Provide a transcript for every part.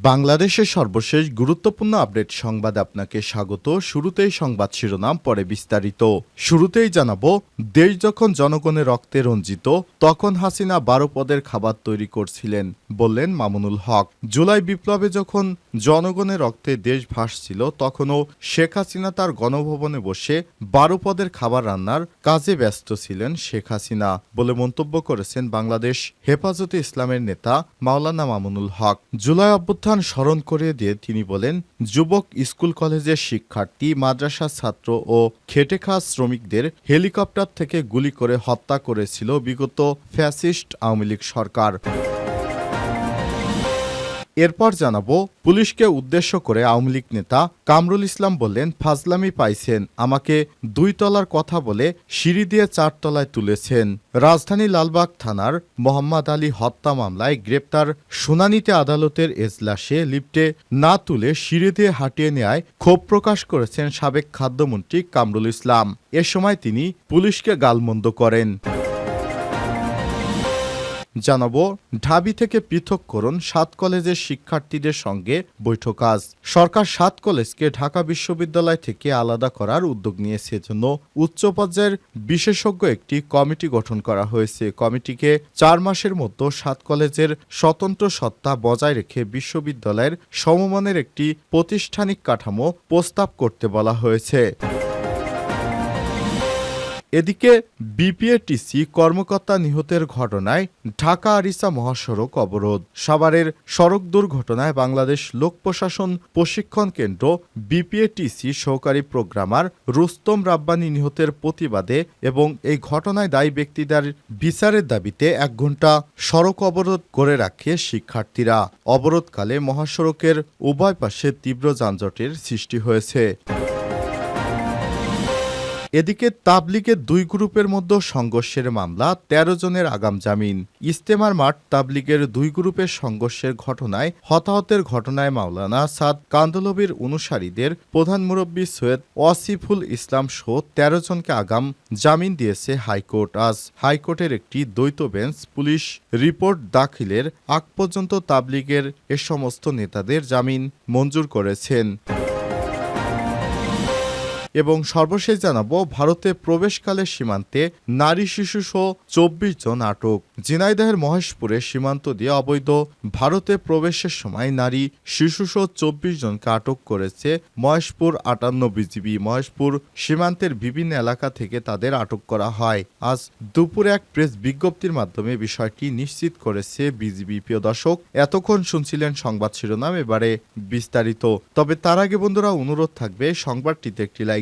বাংলাদেশের সর্বশেষ গুরুত্বপূর্ণ আপডেট সংবাদ আপনাকে স্বাগত। শুরুতেই সংবাদ শিরোনাম, পরে বিস্তারিত। শুরুতেই জানাব, দেশ যখন জনগণের রক্তে রঞ্জিত, তখন হাসিনা বারো পদের খাবার তৈরি করছিলেন বললেন মামুনুল হক। জুলাই বিপ্লবে যখন জনগণের রক্তে দেশ ভাসছিল, তখনও শেখ হাসিনা তার গণভবনে বসে বারো পদের খাবার রান্নার কাজে ব্যস্ত ছিলেন শেখ হাসিনা বলে মন্তব্য করেছেন বাংলাদেশ হেফাজতে ইসলামের নেতা মাওলানা মামুনুল হক। জুলাই অভ্যুত্থান স্মরণ করে দিয়ে তিনি বলেন, যুবক স্কুল কলেজের শিক্ষার্থী মাদ্রাসা ছাত্র ও খেটে খাওয়া শ্রমিকদের হেলিকপ্টার থেকে গুলি করে হত্যা করেছিল বিগত ফ্যাসিস্ট আওয়ামী লীগ সরকার। এরপর জানাব, পুলিশকে উদ্দেশ্য করে আওয়ামী লীগ নেতা কামরুল ইসলাম বললেন, ফাজলামি পাইছেন, আমাকে দুই তলার কথা বলে সিঁড়ি দিয়ে চার তলায় তুলেছেন। রাজধানী লালবাগ থানার মোহাম্মদ আলী হত্যা মামলায় গ্রেপ্তার শুনানিতে আদালতের এজলাসে লিফটে না তুলে সিঁড়ি দিয়ে হাঁটিয়ে নেয় ক্ষোভ প্রকাশ করেছেন সাবেক খাদ্যমন্ত্রী কামরুল ইসলাম। এ সময় তিনি পুলিশকে গালমন্দ করেন। জানাব, ঢাবি থেকে পৃথক করুন সাত কলেজের শিক্ষার্থীদের সঙ্গে বৈঠক আজ সরকার সাত কলেজকে ঢাকা বিশ্ববিদ্যালয় থেকে আলাদা করার উদ্যোগ নিয়েছে। জন্য উচ্চ পর্যায়ের বিশেষজ্ঞ একটি কমিটি গঠন করা হয়েছে। কমিটিকে চার মাসের মধ্যে সাত কলেজের স্বতন্ত্র সত্তা বজায় রেখে বিশ্ববিদ্যালয়ের সমমানের একটি প্রতিষ্ঠানিক কাঠামো প্রস্তাব করতে বলা হয়েছে। এদিকে বিপিএটিসি কর্মকর্তা নিহতের ঘটনায় ঢাকা আরিসা মহাসড়ক অবরোধ। সাভারের সড়ক দুর্ঘটনায় বাংলাদেশ লোক প্রশাসন প্রশিক্ষণ কেন্দ্র বিপিএটিসি সহকারী প্রোগ্রামার রুস্তম রাব্বানি নিহতের প্রতিবাদে এবং এই ঘটনায় দায়ী ব্যক্তিদের বিচারের দাবিতে এক ঘণ্টা সড়ক অবরোধ করে রাখে শিক্ষার্থীরা। অবরোধকালে মহাসড়কের উভয় পাশে তীব্র যানজটের সৃষ্টি হয়েছে। এদিকে তাবলিগের দুই গ্রুপের মধ্যে সংঘর্ষের মামলা ১৩ জনের আগাম জামিন। ইস্তেমার মাঠ তাবলিগের দুই গ্রুপের সংঘর্ষের ঘটনায়, হতাহতের ঘটনায় মাওলানা সাদ কান্দলবির অনুসারীদের প্রধান মুরব্বী সৈয়দ ওয়াসিফুল ইসলাম সহ ১৩ জনকে আগাম জামিন দিয়েছে হাইকোর্ট। আজ হাইকোর্টের একটি দ্বৈত বেঞ্চ পুলিশ রিপোর্ট দাখিলের আগ পর্যন্ত তাবলিগের এ সমস্ত নেতাদের জামিন মঞ্জুর করেছেন। এবং সর্বশেষ জানাব ভারতে প্রবেশকালে সীমান্তে নারী শিশু সহ চব্বিশ জন আটক। ঝিনাইদহের মহেশপুরে সীমান্ত দিয়ে অবৈধ ভারতে প্রবেশের সময় নারী শিশু সহ চব্বিশ জনকে আটক করেছে মহেশপুর আটান্ন বিজিবি। মহেশপুর সীমান্তের বিভিন্ন এলাকা থেকে তাদের আটক করা হয়। আজ দুপুরে এক প্রেস বিজ্ঞপ্তির মাধ্যমে বিষয়টি নিশ্চিত করেছে বিজিবি। প্রিয় দর্শক, এতক্ষণ শুনছিলেন সংবাদ শিরোনাম, এবারে বিস্তারিত। তবে তার আগে বন্ধুরা, অনুরোধ থাকবে সংবাদটিতে একটি লাইক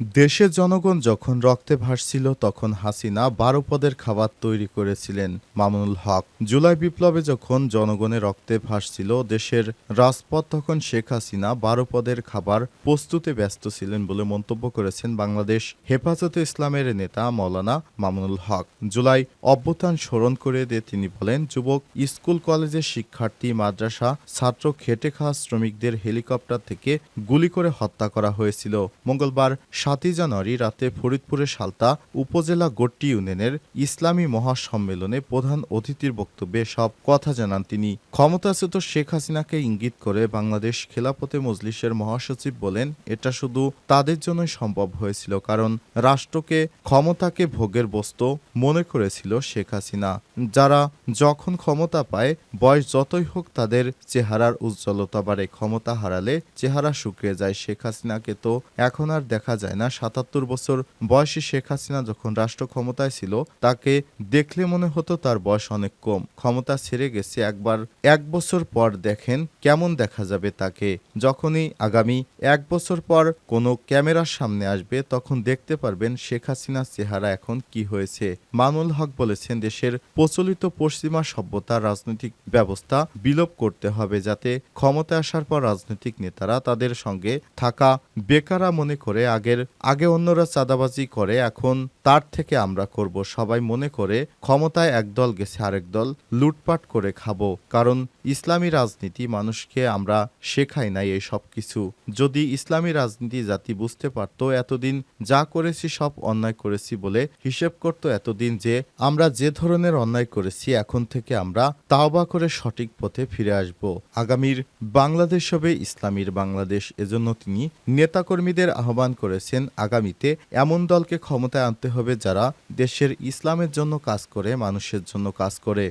দেশের জনগণ যখন রক্তে ভাসছিল, তখন হাসিনা বারো পদের খাবার তৈরি করেছিলেন মামুনুল হক। জুলাই বিপ্লবে যখন জনগণের রক্তে ভাসছিল, দেশের রাজপথ, তখন শেখ হাসিনা বারো পদের খাবার প্রস্তুতে ব্যস্ত ছিলেন বলে মন্তব্য করেছেন বাংলাদেশ হেফাজতে ইসলামের নেতা মৌলানা মামুনুল হক। জুলাই অভ্যুত্থান স্মরণ করে দিয়ে তিনি বলেন, যুবক, স্কুল, কলেজের শিক্ষার্থী, মাদ্রাসা, ছাত্র, খেটে খাওয়া শ্রমিকদের হেলিকপ্টার থেকে গুলি করে হত্যা করা হয়েছিল। মঙ্গলবার সাতই জানুয়ারি রাতে ফরিদপুরের সালতা উপজেলা গোট্টি ইউনিয়নের ইসলামী মহাসম্মেলনে প্রধান অতিথির বক্তব্যে সব কথা জানান তিনি। ক্ষমতাচ্যুত শেখ হাসিনাকে ইঙ্গিত করে বাংলাদেশ খেলাপথে মজলিসের মহাসচিব বলেন, এটা শুধু তাদের জন্যই সম্ভব হয়েছিল, কারণ রাষ্ট্রকে ক্ষমতাকে ভোগের বস্তু মনে করেছিল শেখ হাসিনা। যারা যখন ক্ষমতা পায়, বয়স যতই হোক তাদের চেহারার উজ্জ্বলতা বাড়ে, ক্ষমতা হারালে চেহারা শুকিয়ে যায়। শেখ হাসিনাকে তো এখন আর দেখা যায় যায় না, সাতাত্তর বছর বয়সী শেখ হাসিনা যখন রাষ্ট্র ক্ষমতায় ছিল, তাকে দেখলে মনে হতো তার বয়স অনেক কম। ক্ষমতা ছেড়ে গেছে একবার, এক বছর পর দেখেন কেমন দেখা যাবে তাকে। যখনই আগামী এক বছর পর কোনো ক্যামেরার সামনে আসবে, তখন দেখতে পারবেন শেখ হাসিনার চেহারা এখন কি হয়েছে। মানুল হক বলেছেন, দেশের প্রচলিত পশ্চিমা সভ্যতার রাজনৈতিক ব্যবস্থা বিলোপ করতে হবে যাতে ক্ষমতায় আসার পর রাজনৈতিক নেতারা তাদের সঙ্গে থাকা বেকারা মনে করে আগের আগে অন্যরা চাঁদাবাজি করে এখন তার থেকে আমরা করব সবাই মনে করে ক্ষমতায় একদল গেছে আরেক দল, লুটপাট করে খাব। কারণ ইসলামী রাজনীতি মানুষকে আমরা শেখাই নাই এই সব কিছু। যদি ইসলামী রাজনীতি জাতি বুঝতে পারতো, এতদিন যা করেছি সব অন্যায় করেছি বলে হিসেব করত এতদিন যে আমরা যে ধরনের অন্যায় করেছি, এখন থেকে আমরা তাওবা করে সঠিক পথে ফিরে আসব। আগামীর বাংলাদেশ হবে ইসলামীর বাংলাদেশ। এজন্য তিনি নেতাকর্মীদের আহ্বান করেছেন, আগামীতে এমন দলকে ক্ষমতায় আনতে হবে যারা দেশের ইসলামের জন্য কাজ করে মানুষের জন্য কাজ করে।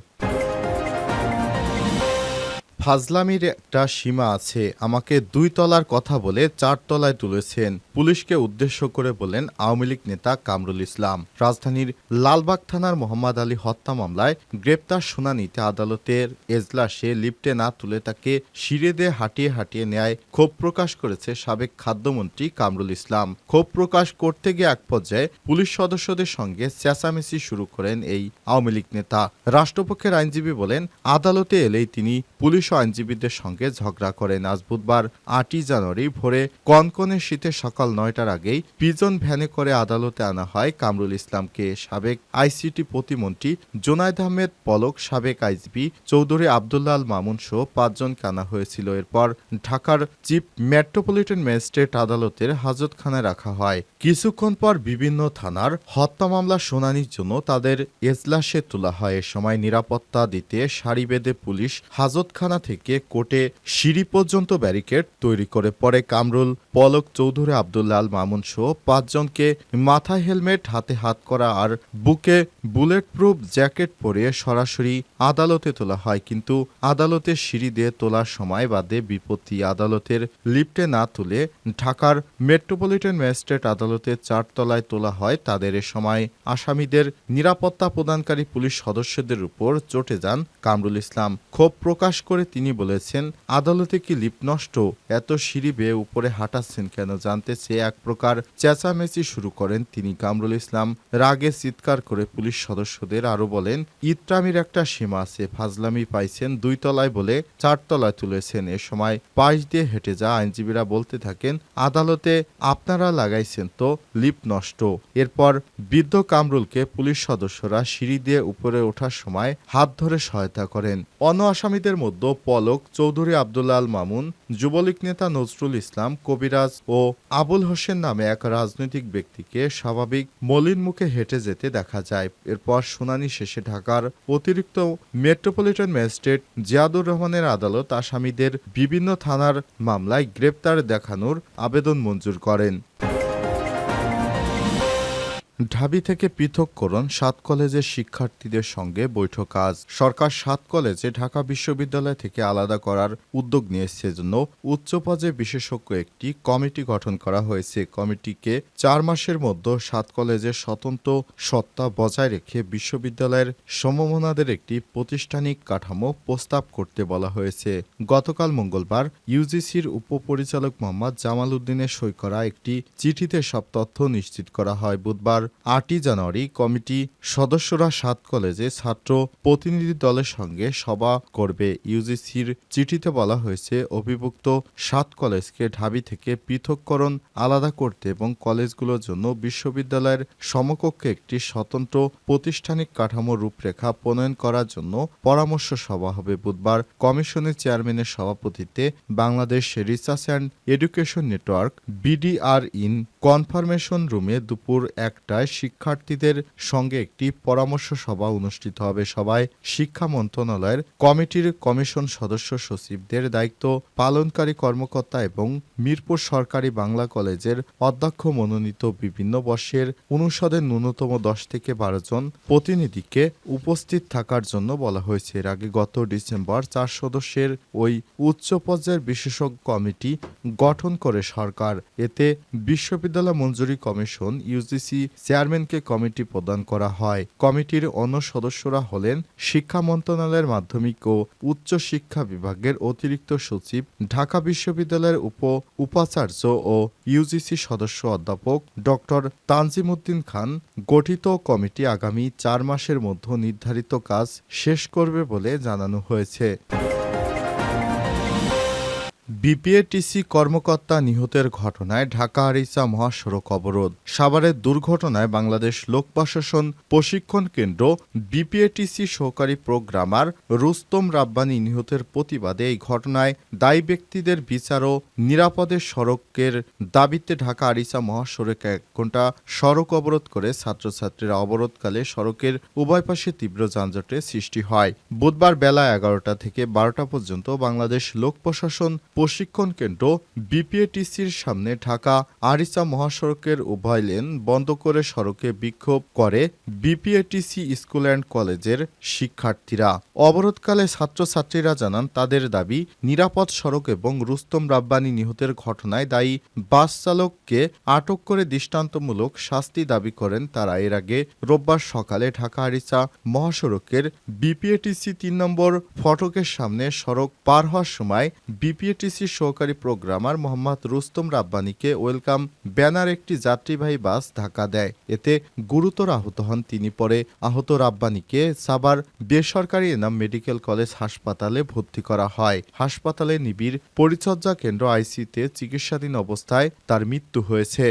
ফাজলামির একটা সীমা আছে। আমাকে দুই তলার কথা বলে চার তলায় তুলেছেন। পুলিশকে উদ্দেশ্য করে বলেন আওয়ামী লীগ নেতা কামরুল ইসলাম। রাজধানীর লালবাগ থানার মোহাম্মদ আলী হত্যা মামলায় গ্রেপ্তার শুনানিতে আদালতের এজলাসে লিফটে না তুলে তাকে সিঁড়ে দিয়ে হাঁটিয়ে হাঁটিয়ে নেয় ক্ষোভ প্রকাশ করেছে সাবেক খাদ্যমন্ত্রী কামরুল ইসলাম। ক্ষোভ প্রকাশ করতে গিয়ে এক পর্যায়ে পুলিশ সদস্যদের সঙ্গে চেঁচামেচি শুরু করেন এই আওয়ামী লীগ নেতা। রাষ্ট্রপক্ষের আইনজীবী বলেন, আদালতে এলেই তিনি পুলিশ আইনজীবীদের সঙ্গে ঝগড়া করেন আজ বুধবার আটই জানুয়ারি ভোরে কনকনে শীতে সকাল নয়টার আগেই পিজন ভ্যানে করে আদালতে আনা হয় কামরুল ইসলামকে। সাবেক আইসিটি প্রতিমন্ত্রী জোনায়দ আহমেদ, পলক সাবেক আইজিপি চৌধুরী আবদুল্লাল মামুন সহ পাঁচজনকে আনা হয়েছিল। এরপর ঢাকার চিফ মেট্রোপলিটন ম্যাজিস্ট্রেট আদালতের হাজতখানায় রাখা হয়। কিছুক্ষণ পর বিভিন্ন থানার হত্যা মামলা শুনানির জন্য তাদের এজলাসে তোলা হয়। এ সময় নিরাপত্তা দিতে সারি বেঁধে পুলিশ হাজতখানা থেকে কোর্টে সিঁড়ি পর্যন্ত ব্যারিকেড তৈরি করে পরে কামরুল, পলক চৌধুরী আবদুল্লাল, মামুন সহ পাঁচজনকে মাথায় হেলমেট, হাতে হাত করা আর বুকে বুলেট প্রুফ জ্যাকেট পরিয়ে সরাসরি আদালতে তোলা হয়। কিন্তু আদালতে সিঁড়ি দিয়ে তোলার সময় বাদে বিপত্তি আদালতের লিফটে না তুলে ঢাকার মেট্রোপলিটন ম্যাজিস্ট্রেট আদালতের চারতলায় তোলা হয়। তাদের এ সময় আসামিদের নিরাপত্তা প্রদানকারী পুলিশ সদস্যদের উপর চটে যান কামরুল ইসলাম। ক্ষোভ প্রকাশ করে তিনি বলেছেন, আদালতে কি লিপ নষ্ট? এত সিঁড়ি বেয়ে উপরে হাঁটাচ্ছেন কেন জানতে চেয়ে এক প্রকার চেঁচামেচি শুরু করেন তিনি। কামরুল ইসলাম রাগে চিৎকার করে পুলিশ সদস্যদের আরও বলেন, ইত্রামির একটা সীমা আছে, ফাজলামি পাইছেন দুই তলায় বলে চার তলায় তুলেছেন। এ সময় পাশ দিয়ে হেঁটে যা আইনজীবীরা বলতে থাকেন, আদালতে আপনারা লাগাইছেন তো লিপ নষ্ট। এরপর বৃদ্ধ কামরুলকে পুলিশ সদস্যরা সিঁড়ি দিয়ে উপরে ওঠার সময় হাত ধরে সহায়তা করেন। অন্য আসামিদের মধ্যে পলক, চৌধুরী আল মামুন, যুবলীগ নেতা নজরুল ইসলাম, কবিরাজ ও আবুল হোসেন নামে এক রাজনৈতিক ব্যক্তিকে স্বাভাবিক মলিন মুখে হেঁটে যেতে দেখা যায়। এরপর শুনানি শেষে ঢাকার অতিরিক্ত মেট্রোপলিটন ম্যাজিস্ট্রেট জিয়াদুর রহমানের আদালত আসামিদের বিভিন্ন থানার মামলায় গ্রেপ্তার দেখানোর আবেদন মঞ্জুর করেন। ঢাবি থেকে পৃথককরণ সাত কলেজের শিক্ষার্থীদের সঙ্গে বৈঠক। আজ সরকার সাত কলেজে ঢাকা বিশ্ববিদ্যালয় থেকে আলাদা করার উদ্যোগ নিয়েছে এজন্য উচ্চ পর্যায়ে বিশেষজ্ঞ একটি কমিটি গঠন করা হয়েছে। কমিটিকে চার মাসের মধ্যে সাত কলেজের স্বতন্ত্র সত্তা বজায় রেখে বিশ্ববিদ্যালয়ের সমমনাদের একটি প্রতিষ্ঠানিক কাঠামো প্রস্তাব করতে বলা হয়েছে। গতকাল মঙ্গলবার ইউজিসির উপপরিচালক মোহাম্মদ জামাল উদ্দিনের সই করা একটি চিঠিতে সব তথ্য নিশ্চিত করা হয়। বুধবার আটই জানুয়ারি কমিটি সদস্যরা সাত কলেজে ছাত্র প্রতিনিধি দলের সঙ্গে সভা করবে। ইউজিসির চিঠিতে বলা হয়েছে, অভিভুক্ত সাত কলেজকে ঢাবি থেকে পৃথককরণ আলাদা করতে এবং কলেজগুলোর জন্য বিশ্ববিদ্যালয়ের সমকক্ষে একটি স্বতন্ত্র প্রতিষ্ঠানিক কাঠামো রূপরেখা প্রণয়ন করার জন্য পরামর্শ সভা হবে বুধবার। কমিশনের চেয়ারম্যানের সভাপতিত্বে Bangladesh research and education network BDR in confirmation রুমে দুপুর একটায় শিক্ষার্থীদের সঙ্গে একটি পরামর্শ সভা অনুষ্ঠিত হবে। সভায় শিক্ষা মন্ত্রণালয়ের কমিটির কমিশন সদস্য সচিবদের দায়িত্ব পালনকারী কর্মকর্তা এবং মিরপুর সরকারি বাংলা কলেজের অধ্যক্ষ মনোনীত বিভিন্ন বর্ষের অনুষদের ন্যূনতম দশ থেকে বারো জন প্রতিনিধিকে উপস্থিত থাকার জন্য বলা হয়েছে। এর আগে গত ডিসেম্বর চার সদস্যের ওই উচ্চ পর্যায়ের বিশেষজ্ঞ কমিটি গঠন করে সরকার। এতে বিশ্ববিদ্যালয় বিশ্ববিদ্যালয় মঞ্জুরি কমিশন ইউজিসি চেয়ারম্যানকে কমিটি প্রদান করা হয়। কমিটির অন্য সদস্যরা হলেন শিক্ষা মন্ত্রণালয়ের মাধ্যমিক ও উচ্চ শিক্ষা বিভাগের অতিরিক্ত সচিব, ঢাকা বিশ্ববিদ্যালয়ের উপ উপাচার্য ও ইউজিসি সদস্য অধ্যাপক ডক্টর তানজিমুদ্দিন খান গঠিত কমিটি আগামী চার মাসের মধ্যে নির্ধারিত কাজ শেষ করবে বলে জানানো হয়েছে। বিপিএটিসি কর্মকর্তা নিহতের ঘটনায় ঢাকা আরিচা মহাসড়ক অবরোধ। সাভারের দুর্ঘটনায় বাংলাদেশ লোক প্রশাসন প্রশিক্ষণ কেন্দ্র বিপিএটিসি সহকারী প্রোগ্রামার রুস্তম রাব্বানি নিহতের প্রতিবাদে এই ঘটনায় দায়ী ব্যক্তিদের বিচার ও নিরাপদে সড়কের দাবিতে ঢাকা আরিচা মহাসড়ক এক ঘণ্টা সড়ক অবরোধ করে ছাত্রছাত্রীরা অবরোধকালে সড়কের উভয় পাশে তীব্র যানজটের সৃষ্টি হয়। বুধবার বেলা এগারোটা থেকে বারোটা পর্যন্ত বাংলাদেশ লোক প্রশাসন প্রশিক্ষণ কেন্দ্র বিপিএটিসির সামনে ঢাকা আরিচা মহাসড়কের উভয় লেন বন্ধ করে সড়কে বিক্ষোভ করে বিপিএটিসি স্কুল অ্যান্ড কলেজের শিক্ষার্থীরা। অবরোধকালে ছাত্রছাত্রীরা জানান, তাদের দাবি, নিরাপদ সড়ক এবং রুস্তম রাব্বানি নিহতের ঘটনায় দায়ী বাস চালককে আটক করে দৃষ্টান্তমূলক শাস্তি দাবি করেন তারা। এর আগে রোববার সকালে ঢাকা আরিচা মহাসড়কের বিপিএটিসি তিন নম্বর ফটকের সামনে সড়ক পার হওয়ার সময় বিপিএটিসি সহকারী প্রোগ্রামার মোহাম্মদ রুস্তম রাব্বানিকে ওয়েলকাম। ব্যানার একটি যাত্রীবাহী বাস ধাক্কা দেয়। এতে গুরুতর আহত হন তিনি। পরে আহত রাব্বানিকে সাবার বেসরকারি এনাম মেডিকেল কলেজ হাসপাতালে ভর্তি করা হয়। হাসপাতালে নিবিড় পরিচর্যা কেন্দ্র আইসিতে চিকিৎসাধীন অবস্থায় তার মৃত্যু হয়েছে।